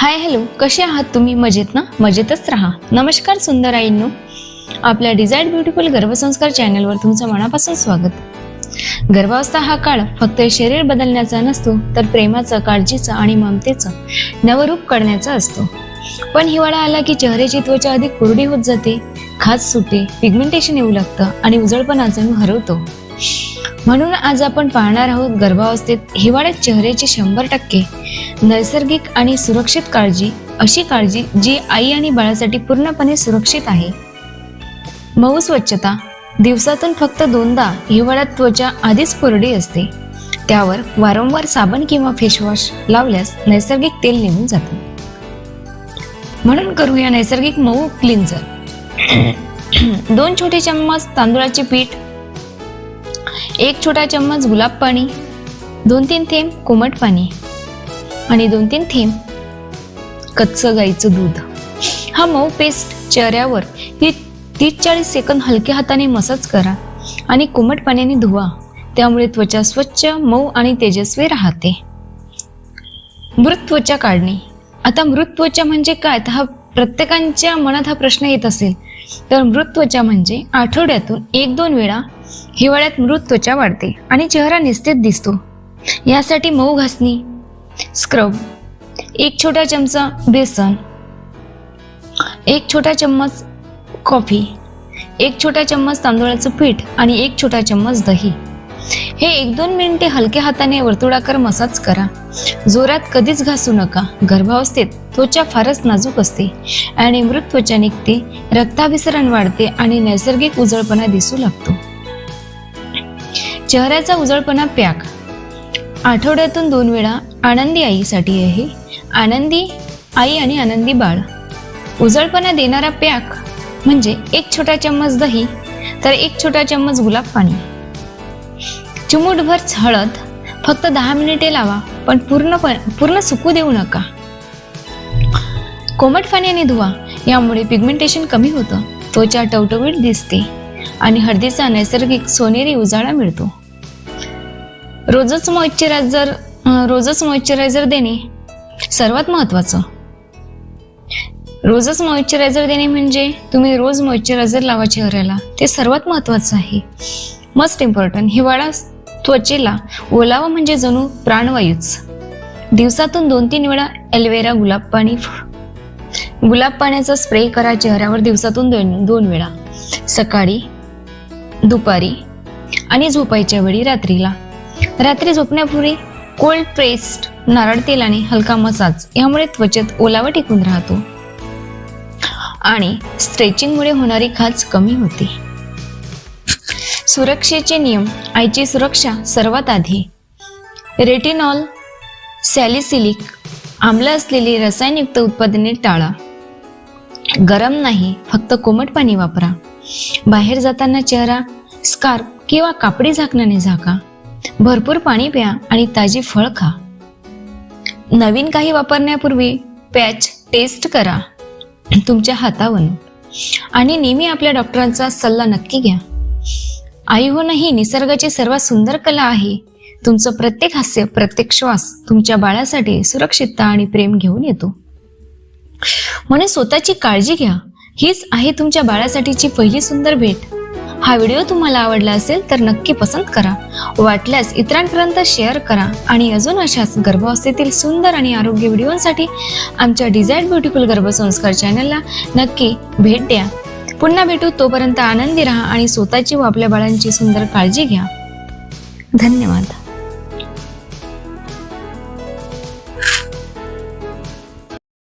Hi hello. कसे आहात तुम्ही? मजेत ना? मजेतच राहा. नमस्कार सुंदर आईंनो आपल्या डिझाईड ब्युटिफुल गर्भसंस्कार चॅनलवर तुमचं मनापासून स्वागत. गर्भावस्था हा काळ फक्त शरीर बदलण्याचा नसतो तर प्रेमाचा काळजीचा आणि ममतेचं नवरूप करण्याचा असतो. पण हिवाळा आला की चेहऱ्याची त्वचा अधिक कोरडी होत जाते खाज सुटे पिगमेंटेशन येऊ लागतं आणि उजळपणा जणू हरवतो. म्हणून आज आपण पाहणार आहोत गर्भावस्थेत हिवाळ्यात चेहऱ्याची शंभर टक्के नैसर्गिक आणि सुरक्षित काळजी अशी काळजी जी आई आणि बाळासाठी पूर्णपणे सुरक्षित आहे. मऊ स्वच्छता दिवसातून फक्त दोनदा हिवाळ्यात त्वचा आधीच कोरडी असते. त्यावर वारंवार साबण किंवा फेसवॉश लावल्यास नैसर्गिक तेल निघून जातं. म्हणून करूया नैसर्गिक मऊ क्लिन्झर. दोन छोटे चम्मच तांदूळाचे पीठ एक छोटा चम्मच गुलाब पाणी दोन तीन थेंब कोमट पाणी आणि दोन तीन थेंब कच्चं गाईचं दूध. हा मऊ पेस्ट चेहऱ्यावर ती तीस चाळीस सेकंद हलक्या हाताने मसाज करा आणि कोमट पाण्याने धुवा. त्यामुळे त्वचा स्वच्छ मऊ आणि तेजस्वी राहते. मृत त्वचा काढणे. आता मृत त्वचा म्हणजे काय? तर हा प्रत्येकांच्या मनात हा प्रश्न येत असेल. तर मृत त्वचा म्हणजे आठवड्यातून एक दोन वेळा हिवाळ्यात मृत त्वचा वाढते आणि चेहरा निस्तेज दिसतो. यासाठी मऊ घासणी स्क्रब एक छोटा चमचा बेसन एक छोटा चम्मच कॉफी एक छोटा चम्मच तांदूळाचं पीठ आणि एक छोटा चम्मच दही. हे एक दोन मिनिटे हलक्या हाताने वर्तुळाकार मसाज करा. जोरात कधीच घासू नका. गर्भावस्थेत त्वचा फारच नाजूक असते आणि मृत त्वचा निघते रक्ताभिसरण वाढते आणि नैसर्गिक उजळपणा दिसू लागतो. चेहऱ्याचा उजळपणा पॅक आठवड्यातून दोन वेळा आनंदी आईसाठी आहे. आनंदी आई आणि आनंदी बाळ. उजळपणा देणारा पॅक म्हणजे एक छोटा चम्मच दही तर एक छोटा चम्मच गुलाब पाणी. चिमूटभर हळद फक्त दहा मिनिटे लावा. पण पूर्ण पूर्ण सुकू देऊ नका. कोमट पाण्याने धुवा यामुळे पिगमेंटेशन कमी होतं. त्वचा टवटवीत दिसते आणि हळदीचा नैसर्गिक सोनेरी उजाळा मिळतो. रोजच मॉइश्चरायझर रोजच मॉइश्चरायझर देणे सर्वात महत्वाचं रोजच मॉइश्चरायझर देणे म्हणजे तुम्ही रोज मॉइश्चरायझर लावा चेहऱ्याला. ते सर्वात महत्वाचं आहे. मस्ट इम्पॉर्टंट हिवाळा त्वचेला ओलावा म्हणजे जणू प्राणवायूच. दिवसातून दोन तीन वेळा एल्वेरा गुलाब पाणी गुलाब पाण्याचा स्प्रे करा चेहऱ्यावर दिवसातून दोन दोन वेळा. सकाळी दुपारी आणि झोपायच्या वेळी रात्रीला. रात्री झोपण्यापूर्वी कोल्ड प्रेस्ड नारळ तेल आणि हलका मसाज यामुळे त्वचेत ओलावा टिकून राहतो आणि स्ट्रेचिंगमुळे होणारी खाज कमी होते. सुरक्षेचे नियम आईची सुरक्षा सर्वात आधी. रेटिनॉल सॅलिसिलिक आम्ल असलेली रसायनयुक्त उत्पादने टाळा. गरम नाही फक्त कोमट पाणी वापरा. बाहेर जाताना चेहरा स्कार्फ किंवा कापडी झाकणाने झाका. भरपूर पाणी प्या आणि ताजी फळ खा. नवीन काही वापरण्यापूर्वी पॅच टेस्ट करा. तुमच्या हातावर आणि नेहमी आपल्या डॉक्टरांचा सल्ला नक्की घ्या. आई ही निसर्गाची सर्वात सुंदर कला आहे. तुमचं प्रत्येक हास्य प्रत्येक श्वास तुमच्या बाळासाठी सुरक्षितता आणि प्रेम घेऊन येतो. म्हणून स्वतःची काळजी घ्या. हीच आहे तुमच्या बाळासाठीची पहिली सुंदर भेट. हा व्हिडिओ तुम्हाला आवडला असेल तर नक्की पसंत करा. वाटल्यास इतरांपर्यंत शेअर करा आणि अजून अशाच गर्भावस्थेतील सुंदर आणि आरोग्य व्हिडिओसाठी आमच्या डिझाईड ब्युटिफुल गर्भसंस्कार चॅनलला नक्की भेट द्या. पुन्हा भेटू. तोपर्यंत आनंदी राहा आणि स्वतःची व आपल्या बाळांची सुंदर काळजी घ्या. धन्यवाद.